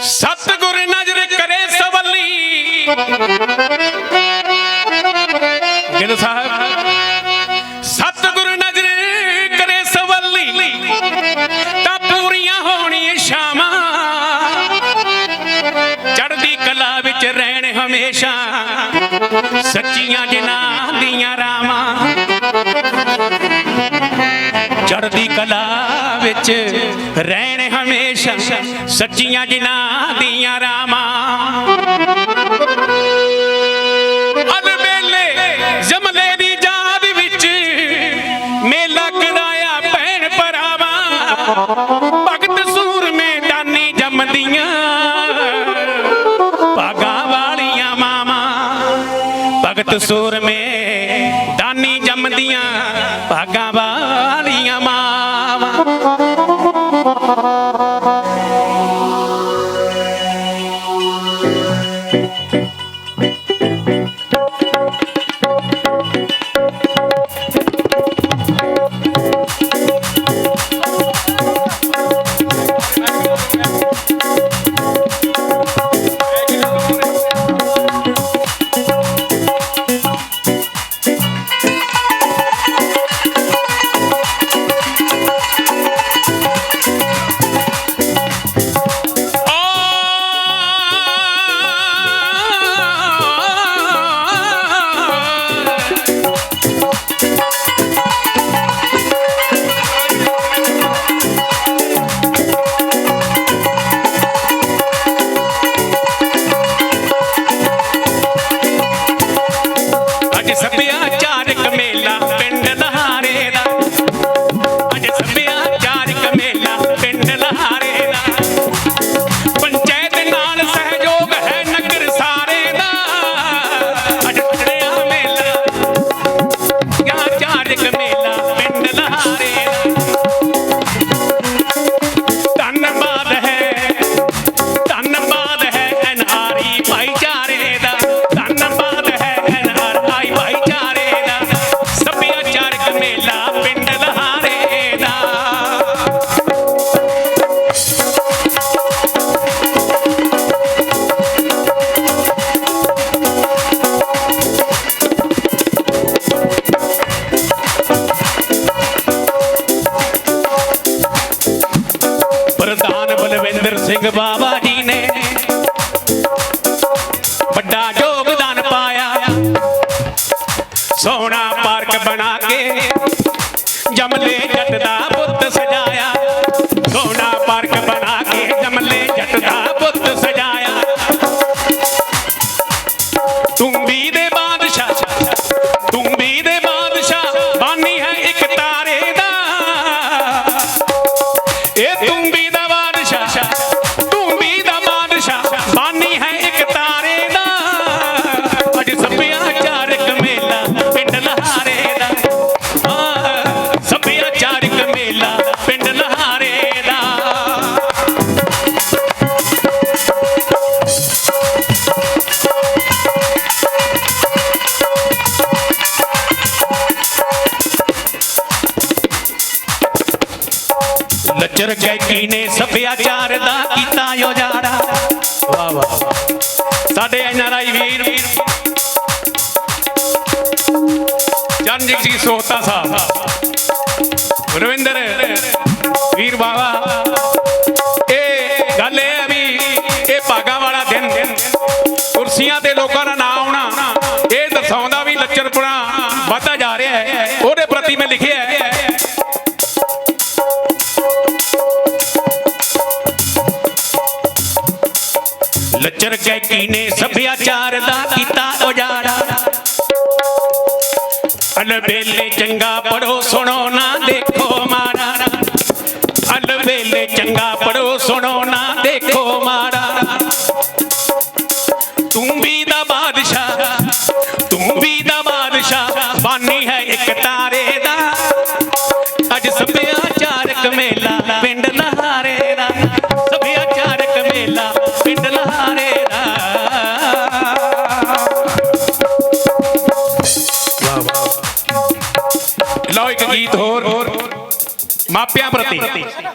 ਸਤਿਗੁਰ ਨਜ਼ਰ ਕਰੇ ਸਵੱਲੀ। ਗਿਲ ਸਾਹਿਬ, ਸਤਿਗੁਰ ਨਜ਼ਰ ਕਰੇ ਸਵੱਲੀ। ਤਾਂ ਪੂਰੀਆਂ ਹੋਣੀਆਂ ਸ਼ਾਮਾਂ ਚੜ੍ਹਦੀ ਕਲਾ ਵਿੱਚ ਰਹਿਣ ਹਮੇਸ਼ਾ। ਸੱਚੀਆਂ ਜਿਨ੍ਹਾਂ ਚੜ੍ਹਦੀ ਕਲਾ ਵਿੱਚ ਰਹਿਣ ਹਮੇਸ਼ਾ ਸੱਚੀਆਂ ਜਿਨ੍ਹਾਂ ਦੀਆਂ ਰਾਵਾਂ। ਅਲਬੇਲੇ ਜਮਲੇ ਦੀ ਯਾਦ ਵਿੱਚ ਮੇਲਾ ਕਰਾਇਆ ਭੈਣ ਭਰਾਵਾਂ। ਭਗਤ ਸੂਰਮੇ ਦਾਨੀ ਜੰਮਦੀਆਂ, ਭਾਗਾਂ ਵਾਲੀਆਂ ਮਾਵਾਂ। ਭਗਤ ਸੂਰ ਸੂਰਮੇ ਦਾਨੀ ਜੰਮਦੀਆਂ, ਭਾਗਾ think about ਲੱਚਰ ਨੇ ਸੱਭਿਆਚਾਰ ਦਾ ਕੀਤਾ ਉਜਾੜਾ। ਵਾਹ ਵਾਹ ਸਾਡੇ ਐਨਆਰਆਈ ਵੀਰ। ਚਰਨਜੀਤ ਜੀ ਸੋਹਤਾ ਸਾਹਿਬ। ਰਵਿੰਦਰ ਵੀਰ ਬਾਵਾ ਇਹ ਗੱਲ ਇਹ ਹੈ ਵੀ ਇਹ ਭਾਗਾ ਵਾਲਾ ਦਿਨ, ਕੁਰਸੀਆਂ ਤੇ ਲੱਚਰ ਗਾਇਕੀ ਨੇ ਸੱਭਿਆਚਾਰ ਦਾ ਕੀਤਾ ਉਜਾੜਾ। ਅਲਬੇਲੇ ਚੰਗਾ ਪੜੋ ਸੁਣੋ ਨਾ ਦੇਖੋ ਮਾੜਾ। ਅਲਬੇਲੇ ਚੰਗਾ ਪੜੋ ਸੁਣੋ ਨਾ ਦੇਖੋ ਗੀਤ ਹੋਰ। ਮਾਪਿਆਂ ਪ੍ਰਤੀ।